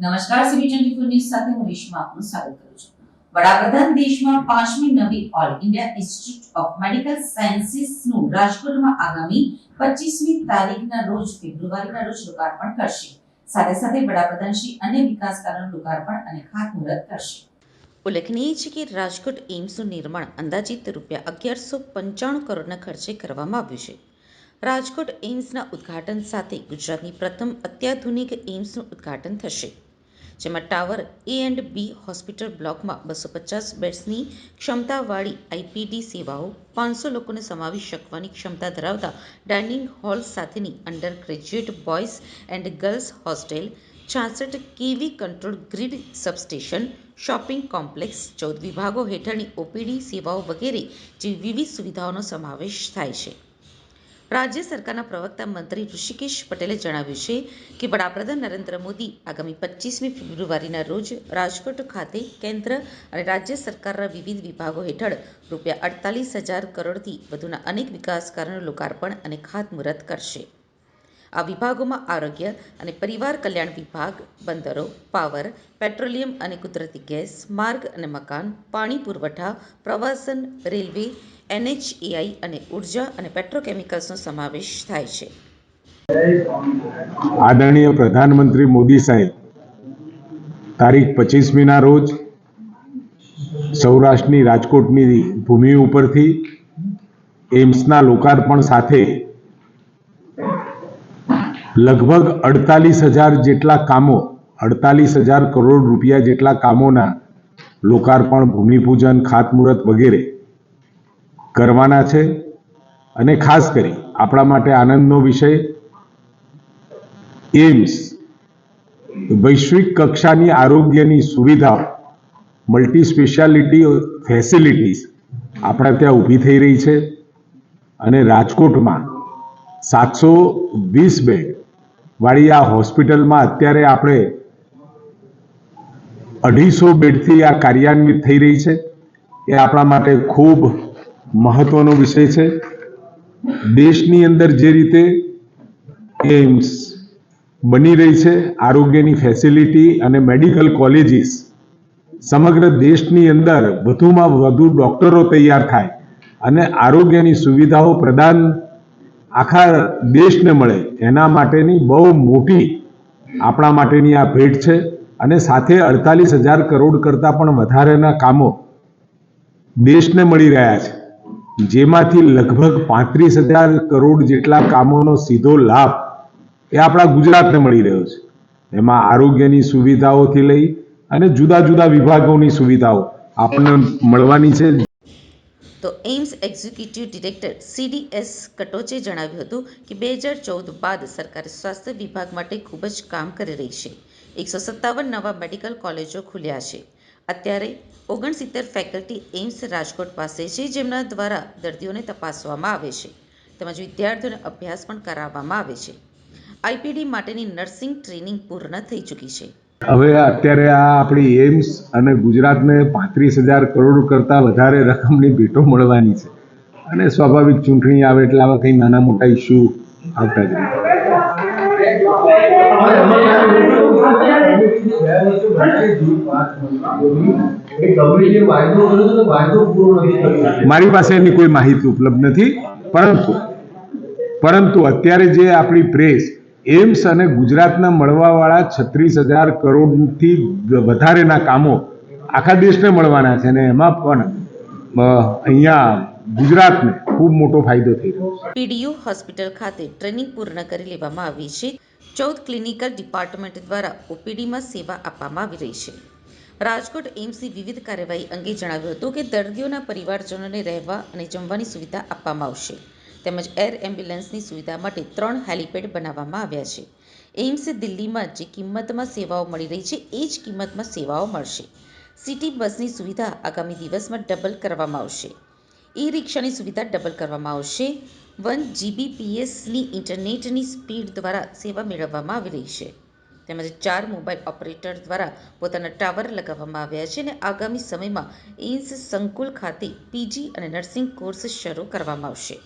નમસ્કાર CB twenty news સાથે હું રેશમા આપનું સ્વાગત કરું છું. વડાપ્રધાન દેશમાં પાંચમી નવી all India institute of medical સાયન્સીસનું રાજકોટમાં આગામી પચીસમી તારીખના રોજ, ફેબ્રુઆરીના રોજ લોકાર્પણ કરશે. સાથે સાથે વડાપ્રધાન શ્રી અન્ય વિકાસ કાર્યોનું લોકાર્પણ અને ખાતમુહૂર્ત કરશે. ઉલ્લેખનીય છે કે રાજકોટ એઇમ્સનું નિર્માણ અંદાજિત રૂપિયા અગિયારસો પંચાણું કરોડના ખર્ચે કરવામાં આવ્યું છે. રાજકોટ એમ્સના ઉદ્ઘાટન સાથે ગુજરાતની પ્રથમ અત્યાધુનિક એમ્સનું ઉદ્ઘાટન થશે. જેમાં tower, A and B hospital બ્લોકમાં બસો પચાસ બેડ્સની ક્ષમતાવાળી આઈપીડી સેવાઓ પાંચસો લોકોને સમાવી શકવાની ક્ષમતા ધરાવતા ડાઇનિંગ હોલ સાથેની undergraduate boys and girls hostel, છાસઠ KV control grid substation, shopping complex, ચૌદ વિભાગો હેઠળની ઓપીડી સેવાઓ વગેરે જેવી વિવિધ સુવિધાઓનો સમાવેશ થાય છે. રાજ્ય સરકારના પ્રવક્તા મંત્રી ઋષિકેશ પટેલે જણાવ્યું છે કે વડાપ્રધાન નરેન્દ્ર મોદી આગામી પચીસમી ફેબ્રુઆરીના રોજ રાજકોટ ખાતે કેન્દ્ર અને રાજ્ય સરકારના વિવિધ વિભાગો હેઠળ રૂપિયા અડતાલીસ હજાર કરોડથી વધુના અનેક વિકાસ કાર્યોનું લોકાર્પણ અને ખાતમુહૂર્ત કરશે. આ વિભાગોમાં આરોગ્ય અને પરિવાર કલ્યાણ વિભાગ, બંદરો, પાવર, પેટ્રોલિયમ અને કુદરતી ગેસ, માર્ગ અને મકાન, પાણી પુરવઠા, પ્રવાસન, રેલવે એનએચએઆઈ અને ઊર્જા અને પેટ્રોકેમિકલ્સનો સમાવેશ થાય છે. આદરણીય પ્રધાનમંત્રી મોદી સાહેબ, તારીખ પચીસમીના રોજ સૌરાષ્ટ્રની રાજકોટની ભૂમિ ઉપરથી એમ્સના લોકાર્પણ સાથે લગભગ અડતાલીસ હજાર જેટલા કામો, અડતાલીસ હજાર કરોડ રૂપિયા જેટલા કામોના લોકાર્પણ, ભૂમિપૂજન, ખાતમુહૂર્ત વગેરે કરવાના છે અને ખાસ કરી આપણા માટે આનંદનો વિષય એમ્સ વૈશ્વિક કક્ષાની આરોગ્યની સુવિધાઓ મલ્ટી સ્પેશિયાલિટી ફેસિલિટીઝ આપણા ત્યાં ઊભી થઈ રહી છે અને રાજકોટમાં સાતસો વીસ બેડ વાળી આ હોસ્પિટલમાં અત્યારે આપણે અઢીસો બેડથી આ કાર્યાન્વિત થઈ રહી છે. એ આપણા માટે ખૂબ મહત્વનો વિષય છે. દેશની અંદર જે રીતે એમ્સ બની રહી છે, આરોગ્યની ફેસિલિટી અને મેડિકલ કોલેજીસ, સમગ્ર દેશની અંદર વધુમાં વધુ ડૉક્ટરો તૈયાર થાય અને આરોગ્યની સુવિધાઓ પ્રદાન આખા દેશને મળે, એના માટેની બહુ મોટી આપણા માટેની આ ભેટ છે અને સાથે અડતાલીસ હજાર કરોડ કરતાં પણ વધારેના કામો દેશને મળી રહ્યા છે. જેમાંથી લગભગ પાંત્રીસ હજાર કરોડ જેટલા કામોનો સીધો લાભ એ આપણા ગુજરાતને મળી રહ્યો છે. એમાં આરોગ્યની સુવિધાઓથી લઈ અને જુદા જુદા વિભાગોની સુવિધાઓ આપણને મળવાની છે. તો એઇમ્સ એક્ઝિક્યુટિવ ડિરેક્ટર સીડીએસ કટોચે જણાવ્યું હતું કે બે હજાર ચૌદ બાદ સરકાર સ્વાસ્થ્ય વિભાગ માટે ખૂબ જ કામ કરી રહી છે. એકસો સત્તાવન નવા મેડિકલ કોલેજો ખુલ્યા છે. અત્યારે ઓગણસિત્તેર ફેકલ્ટી એમ્સ રાજકોટ પાસે છે, જેમના દ્વારા દર્દીઓને તપાસવામાં આવે છે. તેમજ વિદ્યાર્થીઓને અભ્યાસ પણ કરાવવામાં આવે છે. આઈપીડી માટેની નર્સિંગ ટ્રેનિંગ પૂર્ણ થઈ ચૂકી છે. હવે અત્યારે આ આપણી એમ્સ અને ગુજરાતને પાંત્રીસ હજાર કરોડ કરતાં વધારે રકમની ભેટો મળવાની છે. અને સ્વાભાવિક ચૂંટણી આવે એટલે આવા કંઈ નાના મોટા ઇસ્યુ આવતા જ રહે મારી પાસે એની કોઈ માહિતી ઉપલબ્ધ નથી પરંતુ પરંતુ અત્યારે જે આપણી પ્રેસ એમ્સ અને ગુજરાતના મળવાવાળા છત્રીસ હજાર કરોડથી વધારેના કામો આખા દેશને મળવાના છે અને એમાં પણ અહીંયા ગુજરાતને ખૂબ મોટો ફાયદો થઈ રહ્યો છે પીડીયુ હોસ્પિટલ ખાતે ટ્રેનિંગ પૂર્ણ કરી લેવામાં આવી છે ચૌદ ક્લિનિકલ ડિપાર્ટમેન્ટ દ્વારા ઓપીડીમાં સેવા આપવામાં આવી રહી છે. રાજકોટ એમ્સની વિવિધ કાર્યવાહી અંગે જણાવ્યું હતું કે દર્દીઓના પરિવારજનોને રહેવા અને જમવાની સુવિધા આપવામાં આવશે. તેમજ એર એમ્બ્યુલન્સની સુવિધા માટે ત્રણ હેલિપેડ બનાવવામાં આવ્યા છે. એઇમ્સ દિલ્હીમાં જે કિંમતમાં સેવાઓ મળી રહી છે, એ જ કિંમતમાં સેવાઓ મળશે. સિટી બસની સુવિધા આગામી દિવસમાં ડબલ કરવામાં આવશે. ઈ રિક્ષાની સુવિધા ડબલ કરવામાં આવશે. વન જીબીપીએસની ઇન્ટરનેટની સ્પીડ દ્વારા સેવા મેળવવામાં આવી રહી છે. તેમજ ચાર મોબાઈલ ઓપરેટર દ્વારા પોતાના ટાવર લગાવવામાં આવ્યા છે અને આગામી સમયમાં એઇમ્સ સંકુલ ખાતે પીજી અને નર્સિંગ કોર્સ શરૂ કરવામાં આવશે.